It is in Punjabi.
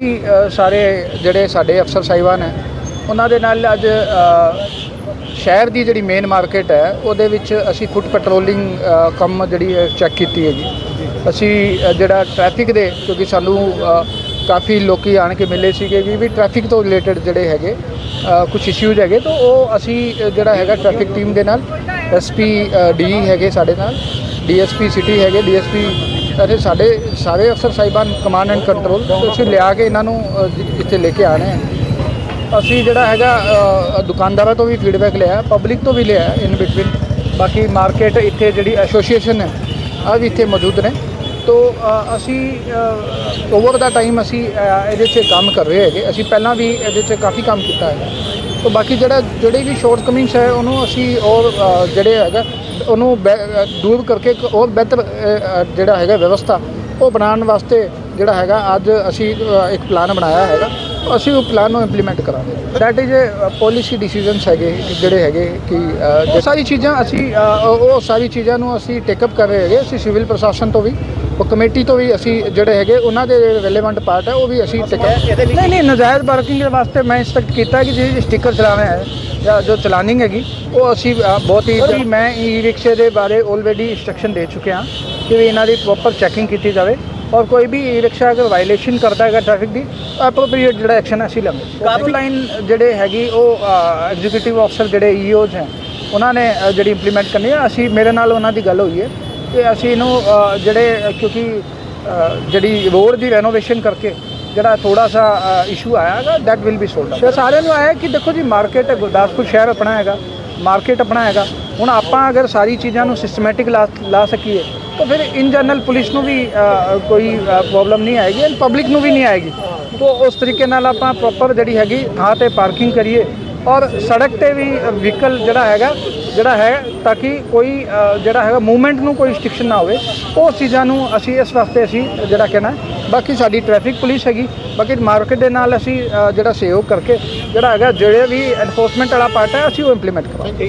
ਸਾਰੇ ਜਿਹੜੇ ਸਾਡੇ ਅਫਸਰ ਸਾਹਿਬਾਨ ਹੈ, ਉਹਨਾਂ ਦੇ ਨਾਲ ਅੱਜ ਸ਼ਹਿਰ ਦੀ ਜਿਹੜੀ ਮੇਨ ਮਾਰਕੀਟ ਹੈ, ਉਹਦੇ ਵਿੱਚ ਅਸੀਂ ਫੁੱਟ ਪੈਟਰੋਲਿੰਗ ਕੰਮ ਜਿਹੜੀ ਚੈੱਕ ਕੀਤੀ ਹੈ ਜੀ। ਅਸੀਂ ਜਿਹੜਾ ਟ੍ਰੈਫਿਕ ਦੇ, ਕਿਉਂਕਿ ਸਾਨੂੰ ਕਾਫੀ ਲੋਕੀ ਆਣ ਕੇ ਮਿਲੇ ਸੀਗੇ ਵੀ ਵੀ ਟ੍ਰੈਫਿਕ ਤੋਂ ਰਿਲੇਟਡ ਜਿਹੜੇ ਹੈਗੇ ਕੁਝ ਇਸ਼ੂਜ਼ ਹੈਗੇ, ਤਾਂ ਉਹ ਅਸੀਂ ਜਿਹੜਾ ਹੈਗਾ ਟ੍ਰੈਫਿਕ ਟੀਮ ਦੇ ਨਾਲ ਐਸਪੀ ਡੀ ਹੈਗੇ ਸਾਡੇ ਨਾਲ ਡੀਐਸਪੀ ਸਿਟੀ ਹੈਗੇ ਡੀਐਸਪੀ ਅਤੇ ਸਾਡੇ ਸਾਰੇ ਅਫਸਰ ਸਾਹਿਬਾਨ ਕਮਾਂਡ ਐਂਡ ਕੰਟਰੋਲ ਅਸੀਂ ਲਿਆ ਕੇ ਇਹਨਾਂ ਨੂੰ ਇੱਥੇ ਲੈ ਕੇ ਆਣੇ ਹੈ। ਅਸੀਂ ਜਿਹੜਾ ਹੈਗਾ ਦੁਕਾਨਦਾਰਾਂ ਤੋਂ ਵੀ ਫੀਡਬੈਕ ਲਿਆ ਪਬਲਿਕ ਤੋਂ ਵੀ ਲਿਆ ਇਨ ਬਿਟਵੀਨ ਬਾਕੀ ਮਾਰਕੀਟ ਇੱਥੇ ਜਿਹੜੀ ਐਸੋਸੀਏਸ਼ਨ ਹੈ ਆ ਵੀ ਇੱਥੇ ਮੌਜੂਦ ਨੇ। ਤੋ ਅਸੀਂ ਓਵਰ ਦਾ ਟਾਈਮ ਅਸੀਂ ਇਹਦੇ 'ਚ ਕੰਮ ਕਰ ਰਹੇ ਹੈਗੇ। ਅਸੀਂ ਪਹਿਲਾਂ ਵੀ ਇਹਦੇ 'ਚ ਕਾਫੀ ਕੰਮ ਕੀਤਾ ਹੈ ਤੋ, ਬਾਕੀ ਜਿਹੜਾ, ਜਿਹੜੇ ਵੀ ਸ਼ਾਰਟ ਕਮਿੰਗਸ ਹੈ, ਉਹਨੂੰ ਅਸੀਂ ਔਰ ਜਿਹੜੇ ਹੈਗਾ ਉਹਨੂੰ ਬੈ- ਦੂਰ ਕਰਕੇ ਇੱਕ ਹੋਰ ਬਿਹਤਰ ਜਿਹੜਾ ਹੈਗਾ ਵਿਵਸਥਾ ਉਹ ਬਣਾਉਣ ਵਾਸਤੇ ਜਿਹੜਾ ਹੈਗਾ ਅੱਜ ਅਸੀਂ ਇੱਕ ਪਲਾਨ ਬਣਾਇਆ ਹੈਗਾ। ਅਸੀਂ ਉਹ ਪਲਾਨ ਨੂੰ ਇੰਪਲੀਮੈਂਟ ਕਰਾਂਗੇ। ਦੈਟ ਇਜ਼ ਪਾਲਿਸੀ ਡਿਸੀਜਨਸ ਹੈਗੇ ਜਿਹੜੇ ਹੈਗੇ ਕਿ ਉਹ ਸਾਰੀ ਚੀਜ਼ਾਂ ਅਸੀਂ ਉਹ ਸਾਰੀ ਚੀਜ਼ਾਂ ਨੂੰ ਅਸੀਂ ਟੇਕ ਅਪ ਕਰ ਰਹੇ ਹੈਗੇ। ਅਸੀਂ ਸਿਵਲ ਪ੍ਰਸ਼ਾਸਨ ਤੋਂ ਵੀ ਉਹ ਕਮੇਟੀ ਤੋਂ ਵੀ ਅਸੀਂ ਜਿਹੜੇ ਹੈਗੇ ਉਹਨਾਂ ਦੇ ਰਿਲੇਵੈਂਟ ਪਾਰਟ ਹੈ ਉਹ ਵੀ ਅਸੀਂ ਟੇਕ ਅਪ ਨਹੀਂ ਨਹੀਂ ਨਜਾਇਜ਼ ਪਾਰਕਿੰਗ ਦੇ ਵਾਸਤੇ ਮੈਂ ਇੰਸਟਰਕਟ ਕੀਤਾ ਕਿ ਜਿਹੜੀ ਸਟicker ਚਲਾਉਣਾ ਹੈ ਜਾਂ ਜੋ ਚਲਾਨਿੰਗ ਹੈਗੀ ਉਹ ਅਸੀਂ ਬਹੁਤ ਹੀ ਮੈਂ ਈ ਰਿਕਸ਼ੇ ਦੇ ਬਾਰੇ ਆਲਰੇਡੀ ਇੰਸਟਰਕਸ਼ਨ ਦੇ ਚੁੱਕਿਆ ਕਿ ਵੀ ਇਹਨਾਂ ਦੀ ਪ੍ਰੋਪਰ ਚੈਕਿੰਗ ਕੀਤੀ ਜਾਵੇ। ਔਰ ਕੋਈ ਵੀ ਈ ਰਿਕਸ਼ਾ ਅਗਰ ਵਾਇਲੇਸ਼ਨ ਕਰਦਾ ਹੈਗਾ ਟ੍ਰੈਫਿਕ ਦੀ ਐਪਰੋਪਰੀਏਟ ਜਿਹੜਾ ਐਕਸ਼ਨ ਅਸੀਂ ਲਵਾਂਗੇ ਕਾਫੀ ਲਾਈਨ ਜਿਹੜੇ ਹੈਗੀ ਉਹ ਐਗਜ਼ੀਕਿਊਟਿਵ ਅਫਸਰ ਜਿਹੜੇ ਈਓਜ਼ ਹੈ ਉਹਨਾਂ ਨੇ ਜਿਹੜੀ ਇੰਪਲੀਮੈਂਟ ਕਰਨੀ ਹੈ। ਅਸੀਂ ਮੇਰੇ ਨਾਲ ਉਹਨਾਂ ਦੀ ਗੱਲ ਹੋਈ ਹੈ ਕਿ ਅਸੀਂ ਇਹਨੂੰ ਜਿਹੜੇ ਕਿਉਂਕਿ ਜਿਹੜੀ ਰੋਡ ਦੀ ਰੈਨੋਵੇਸ਼ਨ ਕਰਕੇ ਜਿਹੜਾ ਥੋੜਾ ਸਾ ਇਸ਼ੂ ਆਇਆ ਹੈਗਾ that will be sold out ਸਾਰਿਆਂ ਨੂੰ ਆਇਆ ਕਿ ਦੇਖੋ ਜੀ ਮਾਰਕੀਟ ਗੁਰਦਾਸਪੁਰ ਸ਼ਹਿਰ ਆਪਣਾ ਹੈਗਾ ਮਾਰਕੀਟ ਆਪਣਾ ਹੈਗਾ। ਹੁਣ ਆਪਾਂ ਅਗਰ ਸਾਰੀ ਚੀਜ਼ਾਂ ਨੂੰ ਸਿਸਟਮੈਟਿਕ ਲਾ ਸਕੀਏ ਤਾਂ ਫਿਰ ਇਨ ਜਨਰਲ ਪੁਲਿਸ ਨੂੰ ਵੀ ਅ, ਕੋਈ ਪ੍ਰੋਬਲਮ ਨਹੀਂ ਆਏਗੀ ਐਂਡ ਪਬਲਿਕ ਨੂੰ ਵੀ ਨਹੀਂ ਆਏਗੀ ਤਾਂ ਉਸ ਤਰੀਕੇ ਨਾਲ ਆਪਾਂ ਪ੍ਰੋਪਰ ਜਿਹੜੀ ਹੈਗੀ ਥਾਂ ਤੇ ਪਾਰਕਿੰਗ ਕਰੀਏ ਔਰ ਸੜਕ ਤੇ ਵੀ ਵਹੀਕਲ ਜਿਹੜਾ ਹੈਗਾ ਜਿਹੜਾ ਹੈ ਤਾਂ ਕਿ ਕੋਈ ਅ, ਜਿਹੜਾ ਹੈਗਾ ਮੂਵਮੈਂਟ ਨੂੰ ਕੋਈ ਰਿਸਟ੍ਰਿਕਸ਼ਨ ਨਾ ਹੋਵੇ ਉਹ ਚੀਜ਼ਾਂ ਨੂੰ ਅਸੀਂ ਇਸ ਵਾਸਤੇ ਅਸੀਂ ਜਿਹੜਾ ਕਹਿਣਾ ਬਾਕੀ ਸਾਡੀ ਟ੍ਰੈਫਿਕ ਪੁਲਿਸ ਹੈਗੀ ਬਾਕੀ ਮਾਰਕੀਟ ਦੇ ਨਾਲ ਅਸੀਂ ਅ, ਜਿਹੜਾ ਸਹਿਯੋਗ ਕਰਕੇ ਜਿਹੜਾ ਹੈਗਾ ਜਿਹੜੇ ਵੀ ਐਨਫੋਰਸਮੈਂਟ ਵਾਲਾ ਪਾਰਟ ਹੈ ਅਸੀਂ ਉਹ ਇੰਪਲੀਮੈਂਟ ਕਰਾਂਗੇ